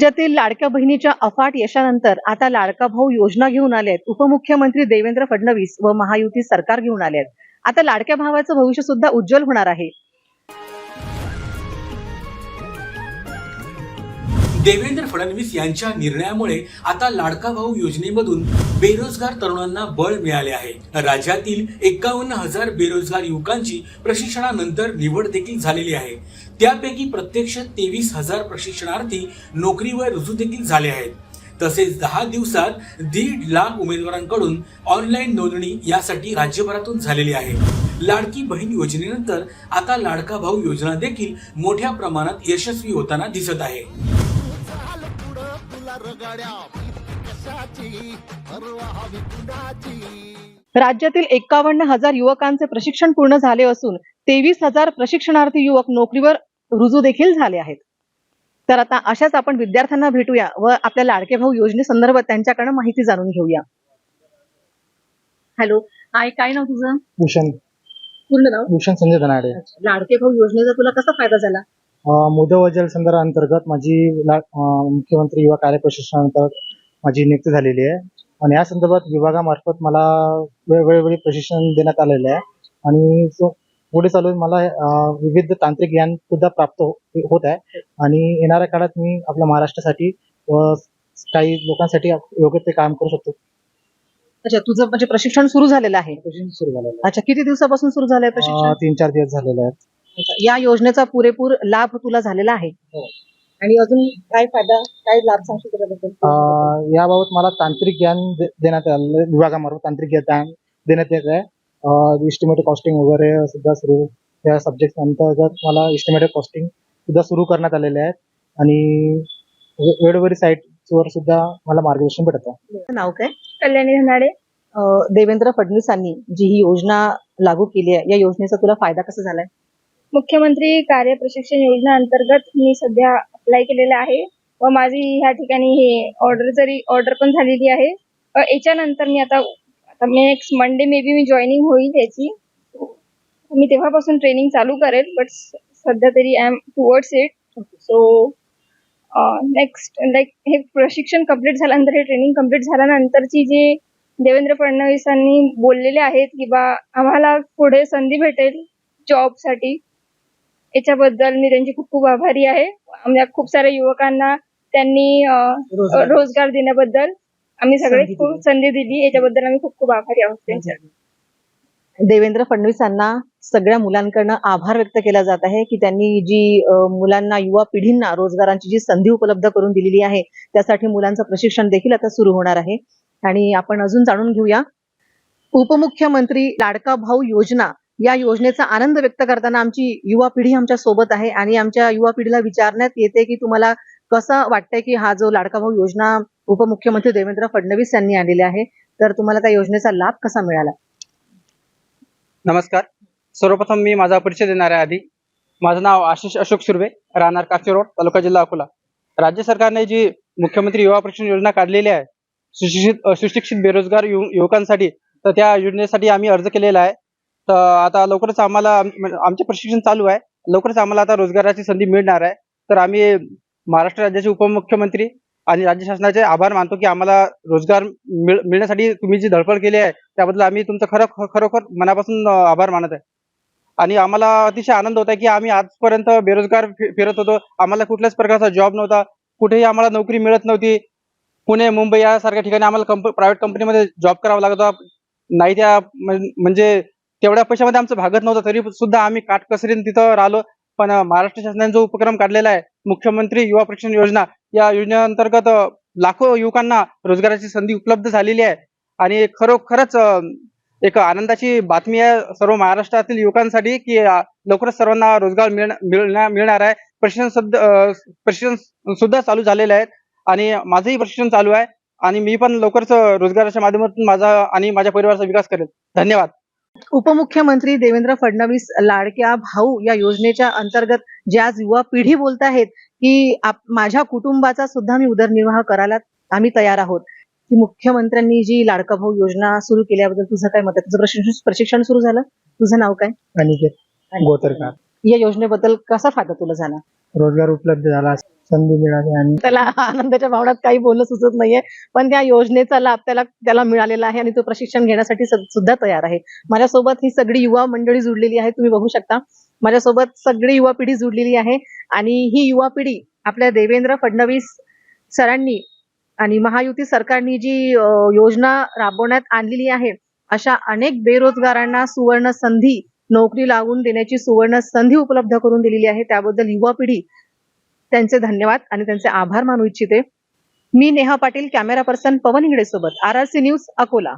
राज्यातील लाडक्या बहिणीच्या अफाट यशानंतर आता लाडका भाऊ योजना घेऊन आले आहेत उपमुख्यमंत्री देवेंद्र फडणवीस व महायुती सरकार घेऊन आले आहेत आता लाडक्या भावाचं भविष्य सुद्धा उज्ज्वल होणार आहे. देवेंद्र फडणवीस यांच्या निर्णयामुळे आता लाडका भाऊ योजनेमधून बेरोजगार तरुणांना बळ मिळाले आहे. राज्यातील एकावन्न हजार बेरोजगार युवकांची प्रशिक्षणानंतर निवड देखील झालेली आहे. त्यापैकी प्रत्यक्ष तेवीस हजार प्रशिक्षणार्थी नोकरीवर रुजू देखील झाले आहेत. तसेच दहा दिवसात दीड लाख उमेदवारांकडून ऑनलाईन नोंदणी यासाठी राज्यभरातून झालेली आहे. लाडकी बहीण योजनेनंतर आता लाडका भाऊ योजना देखील मोठ्या प्रमाणात यशस्वी होताना दिसत आहे. तुला रगाड्या राज्यातील एकावन्न हजार युवकांचे प्रशिक्षण पूर्ण झाले असून तेवीस हजार प्रशिक्षणार्थी युवक नोकरीवर रुजू देखील झाले आहेत. तर आता अशाच आपण विद्यार्थ्यांना भेटूया व आपल्या लाडके भाऊ योजनेसंदर्भात त्यांच्याकडे माहिती जाणून घेऊया. हॅलो हाय काय नाव तुझं? भूषण. पूर्ण नाव? भूषण संजय धनाडे. लाडके भाऊ योजनेचा तुला कसा फायदा झाला? मुदव जल अंतर्गत माझी मुख्यमंत्री युवा कार्य प्रशिक्षणानंतर माझी नियुक्ती झालेली आहे. आणि या संदर्भात विभागामार्फत मला वेळोवेळी प्रशिक्षण देण्यात आलेले आहे. आणि पुढे चालून मला विविध तांत्रिक ज्ञान सुद्धा प्राप्त हो- होत आहे. आणि येणाऱ्या काळात मी आपल्या महाराष्ट्रासाठी व काही लोकांसाठी योग्य ते काम करू शकतो. अच्छा तुझं म्हणजे प्रशिक्षण सुरू झालेलं आहे. प्रशिक्षण सुरू झालेलं अच्छा किती दिवसापासून सुरू झालंय प्रशिक्षण? तीन चार दिवस झालेले आहेत. या योजनेचा पुरेपूर लाभ तुला झालेला आहे. हो. आणि अजून काय फायदा काय लाभ सांगशील त्याच्याबद्दल अं, याबाबत मला तांत्रिक ज्ञान दे- देण्यात आलं. विभागामार्फत तांत्रिक ज्ञान देण्यात येत आहे. इस्टिमेटेड कॉस्टिंग वगैरे सुद्धा सुरू या सब्जेक्ट अंतर्गत मला इस्टिमेटेड कॉस्टिंग सुद्धा सुरू करण्यात आलेले आहेत. आणि वे- वेळोवेळी साईट वर सुद्धा मला मार्गदर्शन भेटत आहे. नाव काय? कल्याणी धनाडे. अं, देवेंद्र फडणवीसांनी जी ही योजना लागू केली आहे या योजनेचा तुला फायदा कसा झालाय? मुख्यमंत्री कार्य प्रशिक्षण योजना अंतर्गत मी सध्या अप्लाय केलेला आहे. व माझी ह्या ठिकाणी हे ऑर्डर जरी ऑर्डर पण झालेली आहे. अ, याच्यानंतर मी आता आता नेक्स्ट मंडे मे बी मी जॉईनिंग होईल याची. मी तेव्हापासून ट्रेनिंग चालू करेल बट सध्या तरी I am towards it so next like हे प्रशिक्षण कंप्लीट झाल्यानंतर हे ट्रेनिंग कंप्लीट झाल्यानंतरची जी देवेंद्र फडणवीसांनी बोललेले आहेत की बा आम्हाला पुढे संधी भेटेल जॉबसाठी याच्याबद्दल मी त्यांची खूप खूप आभारी आहे. आमच्या खूप साऱ्या युवकांना त्यांनी रोजगार. रोजगार देण्याबद्दल आम्ही सगळे खूप दिली. संधी दिली. याच्याबद्दल आम्ही खूप खूप आभारी आहोत त्यांच्या देवेंद्र फडणवीसांना सगळ्या मुलांकडनं आभार व्यक्त केला जात आहे की त्यांनी जी मुलांना युवा पिढींना रोजगारांची जी संधी उपलब्ध करून दिलेली आहे त्यासाठी मुलांचं प्रशिक्षण देखील आता सुरू होणार आहे. आणि आपण अजून जाणून घेऊया. उपमुख्यमंत्री लाडका भाऊ योजना या योजनेचा आनंद व्यक्त करताना आमची युवा पिढी आमच्यासोबत आहे आणि आमच्या युवा पिढीला विचारण्यात येते की तुम्हाला कसं वाटतंय की हा जो लाडका भाऊ योजना उपमुख्यमंत्री देवेंद्र फडणवीस यांनी आणलेली आहे तर तुम्हाला त्या योजनेचा लाभ कसा मिळाला? नमस्कार. सर्वप्रथम मी माझा परिचय देणार आहे आधी माझं नाव आशिष अशोक सुर्वे राहणार काची रोड तालुका जिल्हा अकोला. राज्य सरकारने जी मुख्यमंत्री युवा प्रशिक्षण योजना काढलेली आहे सुशिक्षित सुशिक्षित बेरोजगार युवकांसाठी तर त्या योजनेसाठी आम्ही अर्ज केलेला आहे. तर आता लवकरच आम्हाला म्हणजे आमचे प्रशिक्षण चालू आहे. लवकरच आम्हाला आता रोजगाराची संधी मिळणार आहे. तर आम्ही महाराष्ट्र राज्याचे उपमुख्यमंत्री आणि राज्य शासनाचे आभार मानतो की आम्हाला रोजगार मिळ- मिळण्यासाठी तुम्ही जी धडपड केली आहे त्याबद्दल आम्ही तुमचं खरं खरोखर मनापासून आभार मानत आहे. आणि आम्हाला अतिशय आनंद होत आहे की आम्ही आजपर्यंत बेरोजगार फिरत होतो. आम्हाला कुठल्याच प्रकारचा जॉब नव्हता. कुठेही आम्हाला नोकरी मिळत नव्हती. पुणे मुंबई यासारख्या ठिकाणी आम्हाला कंप प्रायव्हेट कंपनीमध्ये जॉब करावा लागत होता. नाही त्या म्हणजे तेवढ्या पैशामध्ये आमचं भागत नव्हतं. तरी सुद्धा आम्ही काटकसरीने तिथं राहिलो. पण महाराष्ट्र शासनाने जो उपक्रम काढलेला आहे मुख्यमंत्री युवा प्रशिक्षण योजना या योजनेअंतर्गत लाखो युवकांना रोजगाराची संधी उपलब्ध झालेली आहे. आणि खरोखरच एक आनंदाची बातमी आहे सर्व महाराष्ट्रातील युवकांसाठी की लवकरच सर्वांना रोजगार मिळण- मिळणार मिळणार आहे. प्रशिक्षण सुद्धा प्रशिक्षण सुद्धा चालू झालेले आहेत आणि माझंही प्रशिक्षण चालू आहे. आणि मी पण लवकरच रोजगाराच्या माध्यमातून माझा आणि माझ्या परिवाराचा विकास करेल. धन्यवाद. उपमुख्यमंत्री देवेंद्र फडणवीस लाडक्या भाऊ या योजनेच्या अंतर्गत जे आज युवा पिढी बोलत आहेत की माझ्या कुटुंबाचा सुद्धा मी उदरनिर्वाह करायला आम्ही तयार आहोत. की मुख्यमंत्र्यांनी जी लाडका भाऊ योजना सुरू केल्याबद्दल तुझं काय मत आहे? तुझं प्रशिक्षण प्रशिक्षण सुरू झालं? तुझं नाव काय? अनिकेत गोतरकार. या योजनेबद्दल कसा फायदा तुला झाला? रोजगार उपलब्ध झाला संधी मिळाली आणि त्याला आनंदाच्या भावनात काही बोलणं सुचत नाहीये. पण त्या योजनेचा लाभ त्याला त्याला मिळालेला आहे आणि तो प्रशिक्षण घेण्यासाठी सुद्धा तयार आहे. माझ्यासोबत ही सगळी युवा मंडळी जुडलेली आहे तुम्ही बघू शकता. माझ्यासोबत सगळी युवा पिढी जुडलेली आहे आणि ही युवा पिढी आपल्या देवेंद्र फडणवीस सरांनी आणि महायुती सरकारनी जी योजना राबवण्यात आणलेली आहे अशा अनेक बेरोजगारांना सुवर्ण संधी नोकरी लावून देण्याची सुवर्ण संधी उपलब्ध करून दिलेली आहे. त्याबद्दल युवा पिढी त्यांचे धन्यवाद आणि त्यांचे आभार मानू इच्छिते. मी नेहा पाटील कॅमेरा पर्सन पवन इंगडे सोबत R R C news Akola.